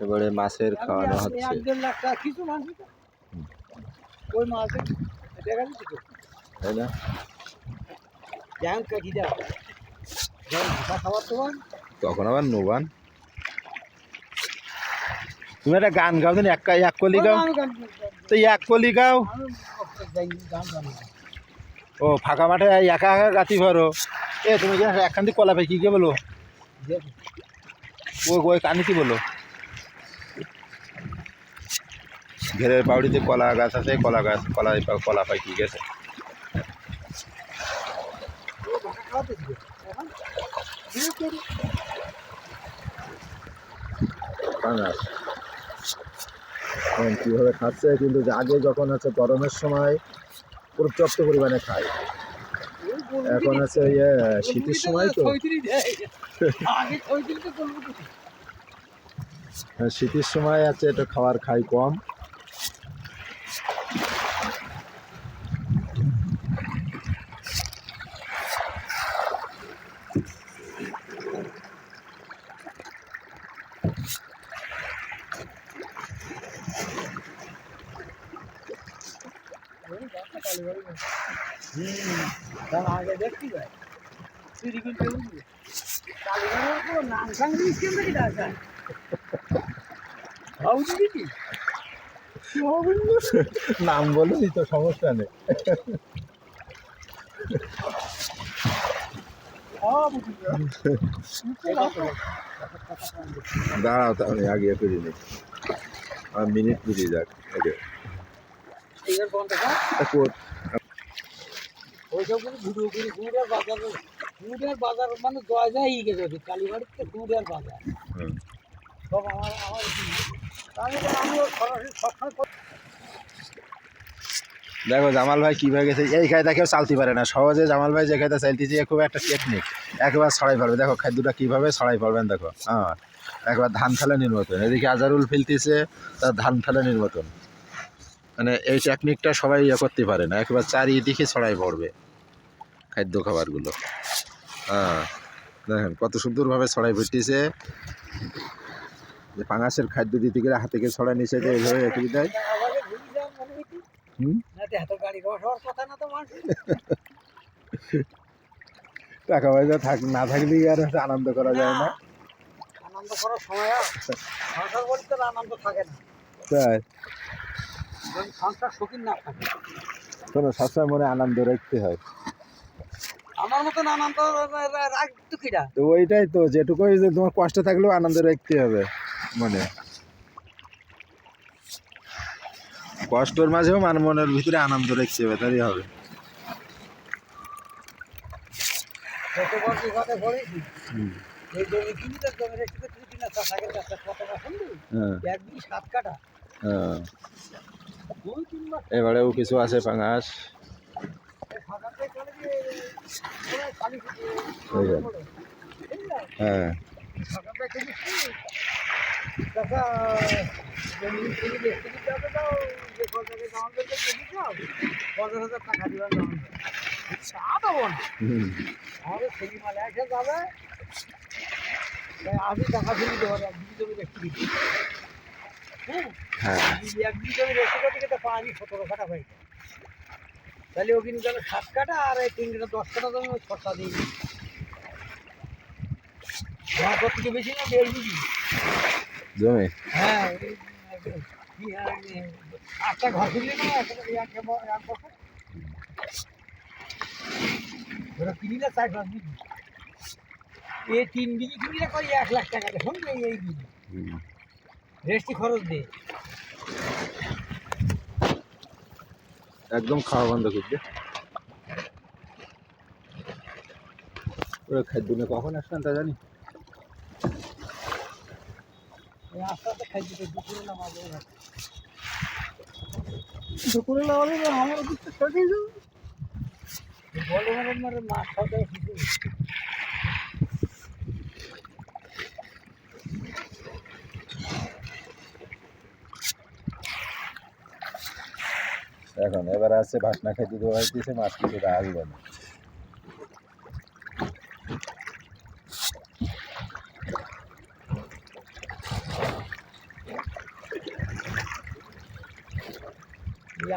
এবারে মাছের খাওয়ানো হচ্ছে। তাই না? তখন আবার নোবান। তুমি একটা গান গাও দিন এক এক কলি গাও। তো এক কলি গাও। ও, ফাঁকা মাঠে একা একা গাতি ভরো। এ, তুমি একখান দিয়ে কলা পাই কি কে বলো ওই ওই কি বলো? ঘেরের বাউড়িতে কলা গাছ আছে কলা গাছ কলা কলা পাই কি গেছে কীভাবে খাচ্ছে? কিন্তু আগে যখন হচ্ছে গরমের সময় পর্যাপ্ত পরিমাণে খায়। এখন? হচ্ছে ইয়ে শীতের সময় তো? হ্যাঁ, শীতের সময় আছে এটা খাবার খাই কম ওই বাচ্চা কালী বাড়ি না। হুম, তার আগে নাম? নাম বলেনি তো সমস্যা নেই। দাঁড়াও তাহলে আগে করে নি আর মিনিট বুঝিয়ে যাক কর। ওইসব ভিডিও করি গুড়ের বাজার গুড়ের বাজার মানে জয় যায় ই গেছে কালীবাড়িতে গুড়ের বাজার। সব আমার আমার আমি আমিও সরাসরি সবসময় করি। দেখো জামাল ভাই কীভাবে গেছে এই খায়দা কেউ চালতে পারে না। সহজে জামাল ভাই যে খায়দা চালতেছে খুব একটা টেকনিক একবার ছড়াই পারবে দেখো খাদ্যটা কীভাবে ছড়াই পারবেন দেখো। হ্যাঁ একবার ধান ফেলানির মতন। এদিকে আজারুল ফেলতেছে তার ধান ফেলানির মতন। মানে এই টেকনিকটা সবাই ইয়ে করতে পারে না। একবার চারিদিকে ছড়াই পড়বে খাদ্য খাবারগুলো। হ্যাঁ দেখেন কত সুন্দরভাবে ছড়াই ফুটতেছে যে পাঙাশের খাদ্য দিতে গেলে হাতে গিয়ে ছড়াই নিচে দিয়ে এইভাবে রেখে দেয়। টাকা পয়সা থাক না থাকলেই আর আনন্দ করা যায় না। আনন্দ করার সময় সংসার বলতে আনন্দ থাকে না। তাই। সংসার সুখী না থাকে। শোনো সবসময় মনে আনন্দ রাখতে হয়। আমার মতন আনন্দ রাখতো কিরা তো ওইটাই তো যেটুকুই যে তোমার কষ্ট থাকলেও আনন্দ রাখতে হবে মানে। কষ্টর মাঝেও মান মনের ভিতরে আনন্দ রাখতে হবে তাই হবে। কিনা হ্যাঁ। মাস এবারেও কিছু আছে পাঙাশ। হ্যাঁ। আমি টাকা ফেলে দেবো জমি দেখতে হ্যাঁ। এক বিঘি সতেরো কাটা হয়ে যায় তাহলে ও কিন্তু গেলে সাত কাটা আর এই তিন কাটা দশ কাটা ওই খরচা দিই কত থেকে বেশি না দেড় বিঘি। জমি? হ্যাঁ আটটা ঘর কিনলে না এক ওরা কিনিলে চার পাঁচ বিঘি। এই তিন বিঘি কিনলে করি এক লাখ টাকা দেখুন এই এই বিঘি। রেস্টি খরচ দে একদম খাওয়া বন্ধ করবে ওরা খাদ্য নিয়ে কখন আসলেন তা জানি? দুপুরে না আমার শেষ হয়ে যাবে। বলে মাছ খাওয়া এখন এবার আছে ভাসনা খেতে দেওয়া হয়েছে মাছ কিছুটা আসবে না।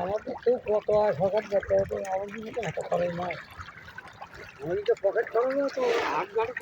আমার তো খুব কত আর সকাল আমার দিন তো এত খরচ নয়। আমি তো পকেট খরচ তো আট গাড়ি